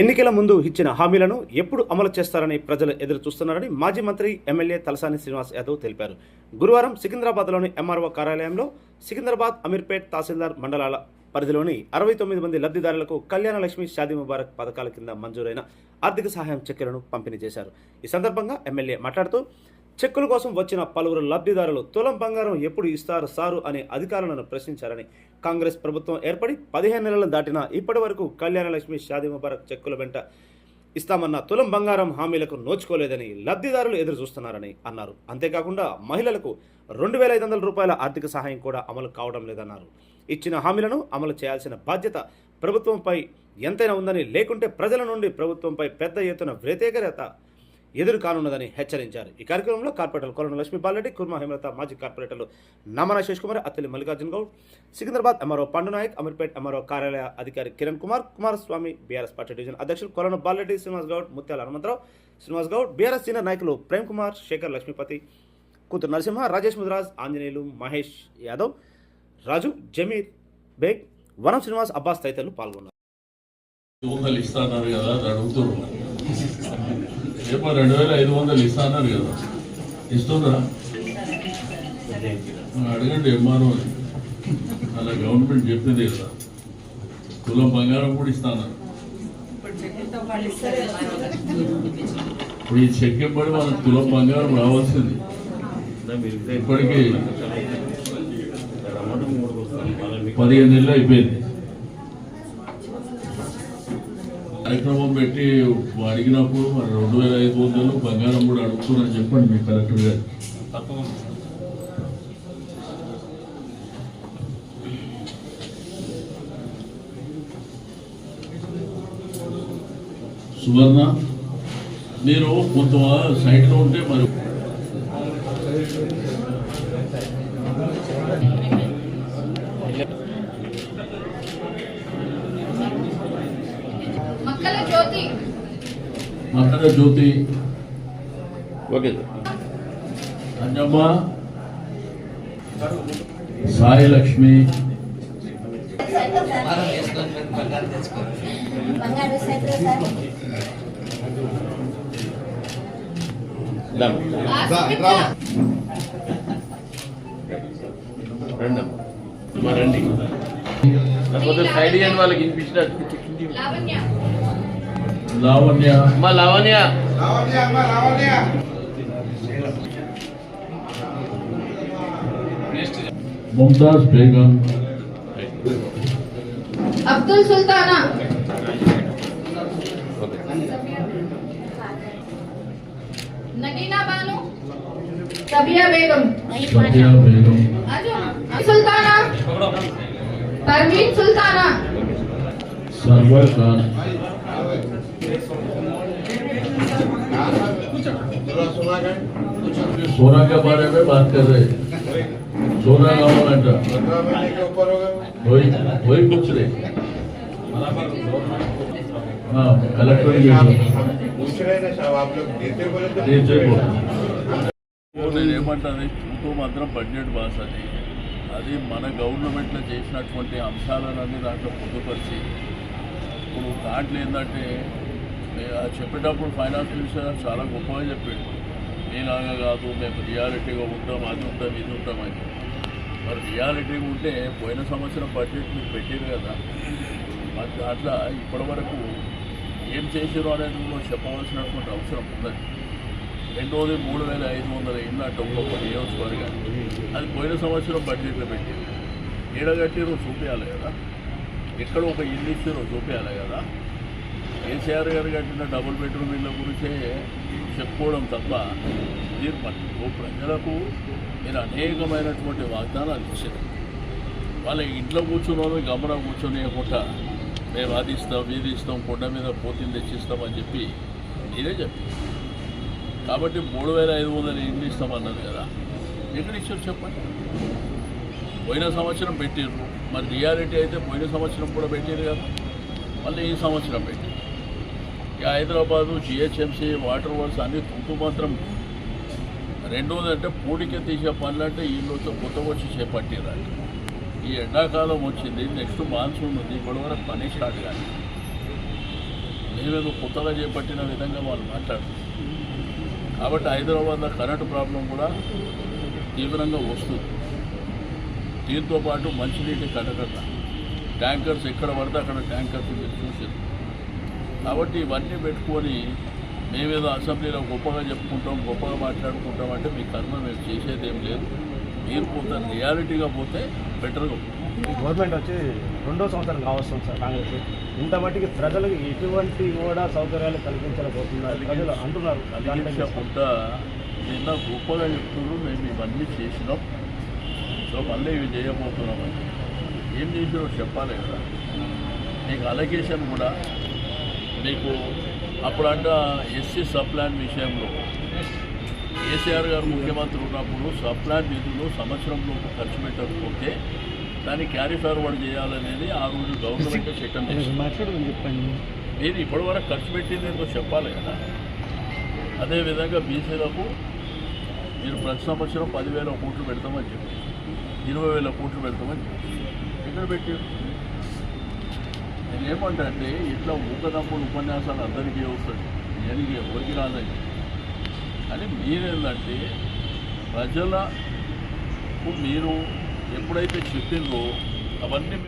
ఎన్నికల ముందు ఇచ్చిన హామీలను ఎప్పుడు అమలు చేస్తారని ప్రజలు ఎదురు చూస్తున్నారని మాజీ మంత్రి ఎమ్మెల్యే తలసాని శ్రీనివాస్ యాదవ్ తెలిపారు. గురువారం సికింద్రాబాద్లోని ఎంఆర్ఓ కార్యాలయంలో సికింద్రాబాద్ అమీర్పేట్ తహసీల్దార్ మండలాల పరిధిలోని అరవై తొమ్మిది మంది లబ్ధిదారులకు కళ్యాణ లక్ష్మి షాదీ ముబారక్ పథకాల కింద మంజూరైన ఆర్థిక సహాయం చెక్కులను పంపిణీ చేశారు. ఈ సందర్భంగా ఎమ్మెల్యే మాట్లాడుతూ చెక్కుల కోసం వచ్చిన పలువురు లబ్ధిదారులు తులం బంగారం ఎప్పుడు ఇస్తారు సారు అనే అధికారులను ప్రశ్నించారని కాంగ్రెస్ ప్రభుత్వం ఏర్పడి పదిహేను నెలలు దాటినా ఇప్పటి వరకు కళ్యాణలక్ష్మి షాదీ ముబారక్ చెక్కుల వెంట ఇస్తామన్న తులం బంగారం హామీలకు నోచుకోలేదని లబ్ధిదారులు ఎదురు చూస్తున్నారని అన్నారు. అంతేకాకుండా మహిళలకు రెండు వేల ఐదు వందల రూపాయల ఆర్థిక సహాయం కూడా అమలు కావడం లేదన్నారు. ఇచ్చిన హామీలను అమలు చేయాల్సిన బాధ్యత ప్రభుత్వంపై ఎంతైనా ఉందని లేకుంటే ప్రజల నుండి ప్రభుత్వంపై పెద్ద ఎత్తున వ్యతిరేకత ఎదురు కానున్నదని హెచ్చరించారు. ఈ కార్యక్రమంలో కార్పొరేటర్లు కొలను లక్ష్మీ బాలరెడ్డి కుర్మా హేమలత మాజీ కార్పొరేటర్లు నమన శేష్ కుమార్ అత్తలి మల్లికార్జున గౌడ్ సికింద్రాబాద్ ఎంఆర్ఓ పండునాయక్ అమీర్పేట్ ఎంఆర్ఓ కార్యాలయ అధికారి Kiran Kumar Kumaraswamy BRS party division అధ్యక్షులు కొలను బాలరెడ్డి శ్రీనివాస్ గౌడ్ ముత్యాల హనుమంతరావు శ్రీనివాస్ గౌడ్ బీఆర్ఎస్ సీనియర్ నాయకులు ప్రేమ్ కుమార్ శేఖర్ లక్ష్మీపతి కూతురు నరసింహ రాజేష్ ముదిరాజ్ ఆంజనేయులు మహేష్ యాదవ్ రాజు జమీర్ బేగ్ వనం శ్రీనివాస్ అబ్బాస్ తదితరులు పాల్గొన్నారు. ఊహలు ఇస్తాన్నారు కదా అడుగుతున్నారు. ఏమో రెండు వేల ఐదు వందలు ఇస్తాన్నారు కదా. ఇస్తుండ్రా? అడగండి ఎంఆర్ఓ అలా గవర్నమెంట్ చెప్పింది కదా. కులం బంగారం కూడా ఇస్తాను ఇప్పుడు ఈ చెక్ ఇవ్వబడి మనకు బంగారం రావాల్సింది. ఇప్పటికీ పదిహేను నెలలు అయిపోయింది. కార్యక్రమం పెట్టి అడిగినప్పుడు మరి రెండు వేల ఐదు వందలు బంగారం కూడా అడుగుతున్నారని చెప్పండి మీ కలెక్టర్ గారు. సువర్ణ మీరు కొంత సైట్లో ఉంటే మరి మక్కల జ్యోతి మకర జ్యోతి. ఓకే. అంజమ్మ సాయి లక్ష్మి రండి. లేకపోతే సైడ్ వాళ్ళకి వినిపించినట్టు లావణ్య లావణ్య అమ్మా లావణ్య ముంతాజ్ బేగం అబ్దుల్ సుల్తానా నగీనా బాను సబియా బేగం సత్య బేగం సుల్తానా పర్వీన్ సుల్తానా सरवर खान सोना के बारे में बात कर रहे हैं सोना गवर्नमेंट वही वही पूछ रहे हाँ कलेक्टर की पूछ रहे ना साहब आप लोग देते बोले तो नीचे నేను ఏమంటాను చూపు మాత్రం బడ్జెట్ బాస్ అది అది మన గవర్నమెంట్లో చేసినటువంటి అంశాలన్నీ దాంట్లో పొందుపరిచి ఇప్పుడు దాంట్లో ఏంటంటే మే- అది చెప్పేటప్పుడు ఫైనాన్స్ మినిస్టర్ చాలా గొప్పగా చెప్పాడు మీలాగా కాదు మేము రియాలిటీగా ఉంటాం అది ఉంటాం ఇది ఉంటామని మరి రియాలిటీ ఉంటే పోయిన సంవత్సరం బడ్జెట్ మీరు పెట్టారు కదా. అట్లా దాంట్లో ఇప్పటివరకు ఏం చేసారు అనేది కూడా చెప్పవలసినటువంటి అవసరం ఉన్నది. రెండోది మూడు వేల ఐదు వందల ఇల్లు అంటే ఒక్కొక్క నియోజకవర్గానికి అది పోయిన సంవత్సరం బడ్జెట్లో పెట్టారు. ఏడగట్టిరో చూపించాలి కదా. ఎక్కడ ఒక ఇల్లు ఇచ్చారో చూపించాలి కదా. కేసీఆర్ గారు కట్టిన డబుల్ బెడ్రూమ్ ఇళ్ళ గురించే చెప్పుకోవడం తప్ప మీరు మన ప్రజలకు మీరు అనేకమైనటువంటి వాగ్దానాలు ఇచ్చారు. వాళ్ళ ఇంట్లో కూర్చున్నాను గమనం కూర్చొని మేము అది ఇస్తాం ఇది ఇస్తాం కొండ మీద పోతిని తెచ్చిస్తామని చెప్పి నేనే చెప్పారు. కాబట్టి మూడు వేల ఐదు వందలు ఇండ్లు ఇస్తామన్నది కదా ఎక్కడ ఇచ్చారు చెప్పండి? పోయిన సంవత్సరం పెట్టిర్రు. మరి రియాలిటీ అయితే పోయిన సంవత్సరం కూడా పెట్టారు కదా. మళ్ళీ ఈ సంవత్సరం పెట్టారు ఇక హైదరాబాదు జిహెచ్ఎంసీ వాటర్ వర్క్స్ అన్ని తుంటు మాత్రం రెండోది అంటే పూడికి తీసే పనులు అంటే వీళ్ళతో కొత్త వచ్చి చేపట్టిరండి ఈ ఎండాకాలం వచ్చింది నెక్స్ట్ మాన్సూన్ ఉంది ఇప్పటి వరకు పని స్టార్ట్ కానీ మేమేదో కొత్తగా చేపట్టిన విధంగా వాళ్ళు మాట్లాడారు కాబట్టి హైదరాబాద్లో కరెంటు ప్రాబ్లం కూడా తీవ్రంగా వస్తుంది. దీంతో పాటు మంచినీటి కటకట ట్యాంకర్స్ ఎక్కడ పడితే అక్కడ ట్యాంకర్స్ మీరు చూసారు కాబట్టి ఇవన్నీ పెట్టుకొని మేమేదో అసెంబ్లీలో గొప్పగా చెప్పుకుంటాం గొప్పగా మాట్లాడుకుంటాం అంటే మీ కర్మ మేము చేసేది ఏం లేదు. మీరు పోతే రియాలిటీగా పోతే బెటర్గా గవర్నమెంట్ వచ్చి రెండో సంవత్సరం కావస్తుంది సార్ కాంగ్రెస్. ఇంత మట్టికి ప్రజలకు ఎటువంటి కూడా సౌకర్యాలు కల్పించలేకపోతున్నారు. ప్రజలు అంటున్నారు. కలిగించకుండా నిన్న గొప్పగా చెప్తున్నారు మేము ఇవన్నీ చేసినాం. సో మళ్ళీ ఇవి చేయబోతున్నామని. ఏం చేసినారో చెప్పాలి కదా. మీకు అలొకేషన్ కూడా మీకు అప్పుడంట ఎస్సీ సప్లాన్ విషయంలో కేసీఆర్ గారు ముఖ్యమంత్రి ఉన్నప్పుడు సప్లాన్ నిధులు సంవత్సరంలోపు ఖర్చు పెట్టకపోతే దాన్ని క్యారీ ఫార్వర్డ్ చేయాలనేది ఆ రోజు గవర్నమెంట్ చట్టం చేసింది. మీరు ఇప్పటివరకు ఖర్చు పెట్టింది ఏంటో చెప్పాలి కదా. అదేవిధంగా బీసీలకు మీరు ప్రతి సంవత్సరం పదివేల కోట్లు పెడతామని చెప్పి ఇరవై వేల కోట్లు పెడతామని చెప్పి ఎక్కడ పెట్టారు? ఏమంటే ఇట్లా ఊకదమ్ముడు ఉపన్యాసాలు అందరికీ వస్తుంది నేను ఎవరికి రాదండి అని మీరేందంటే ప్రజలకు మీరు ఎప్పుడైతే చెప్పిందో అవన్నీ